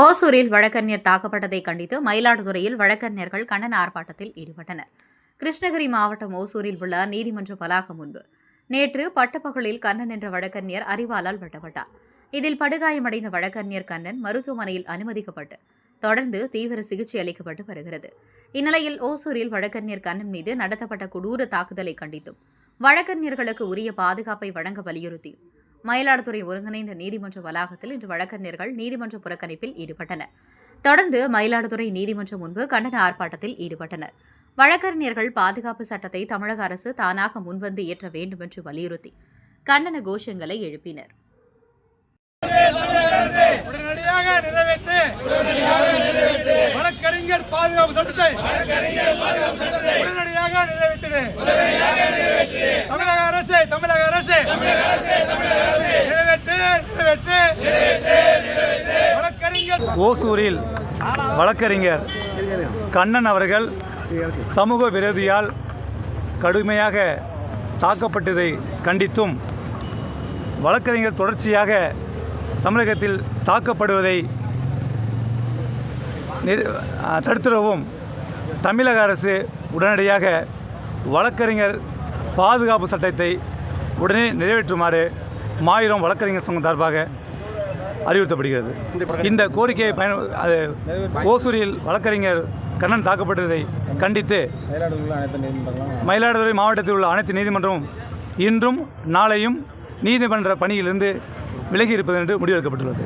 ஓசூரில் வழக்கறிஞர் தாக்கப்பட்டதை கண்டித்து மயிலாடுதுறையில் வழக்கறிஞர்கள் கண்டன ஆர்ப்பாட்டத்தில் ஈடுபட்டனர். கிருஷ்ணகிரி மாவட்டம் ஓசூரில் உள்ள நீதிமன்ற வளாகம் முன்பு நேற்று பட்டப்பகலில் கண்ணன் என்ற வழக்கறிஞர் அறிவாலால் வெட்டப்பட்டார். இதில் படுகாயமடைந்த வழக்கறிஞர் கண்ணன் மருத்துவமனையில் அனுமதிக்கப்பட்டு தொடர்ந்து தீவிர சிகிச்சை அளிக்கப்பட்டு வருகிறது. இந்நிலையில் ஓசூரில் வழக்கறிஞர் கண்ணன் மீது நடத்தப்பட்ட கொடூர தாக்குதலை கண்டித்தும் வழக்கறிஞர்களுக்கு உரிய பாதுகாப்பை வழங்க வலியுறுத்தியும் மயிலாடுதுறை ஒருங்கிணைந்த நீதிமன்ற வளாகத்தில் இன்று வழக்கறிஞர்கள் நீதிமன்ற புறக்கணிப்பில் ஈடுபட்டனர். தொடர்ந்து மயிலாடுதுறை நீதிமன்றம் முன்பு கண்டன ஆர்ப்பாட்டத்தில் ஈடுபட்டனர். வழக்கறிஞர்கள் பாதுகாப்பு சட்டத்தை தமிழக அரசு தானாக முன்வந்து இயற்ற வேண்டும் என்று வலியுறுத்தி கண்டன கோஷங்களை எழுப்பினர். வழக்கறிஞர் பாதுகாப்பு சட்டத்தை. உடனடியாக தமிழக அரசு தமிழக அரசு. ஓசூரில் வழக்கறிஞர் கண்ணன் அவர்கள் சமூக விரோதியால் கடுமையாக தாக்கப்பட்டதை கண்டித்தும் வழக்கறிஞர் தொடர்ச்சியாக தமிழகத்தில் தாக்கப்படுவதை தடுத்துடவும் தமிழக அரசு உடனடியாக வழக்கறிஞர் பாதுகாப்பு சட்டத்தை உடனே நிறைவேற்றுமாறு மாயிரம் வழக்கறிஞர் சங்கம் சார்பாக அறிவுறுத்தப்படுகிறது. இந்த கோரிக்கையை பயன் அது ஓசூரில் வழக்கறிஞர் கண்ணன் தாக்கப்பட்டதை கண்டித்து மயிலாடுதுறை மாவட்டத்தில் உள்ள அனைத்து நீதிமன்றமும் இன்றும் நாளையும் நீதிமன்ற பணியிலிருந்து விலகி இருப்பது என்று முடிவெடுக்கப்பட்டுள்ளது.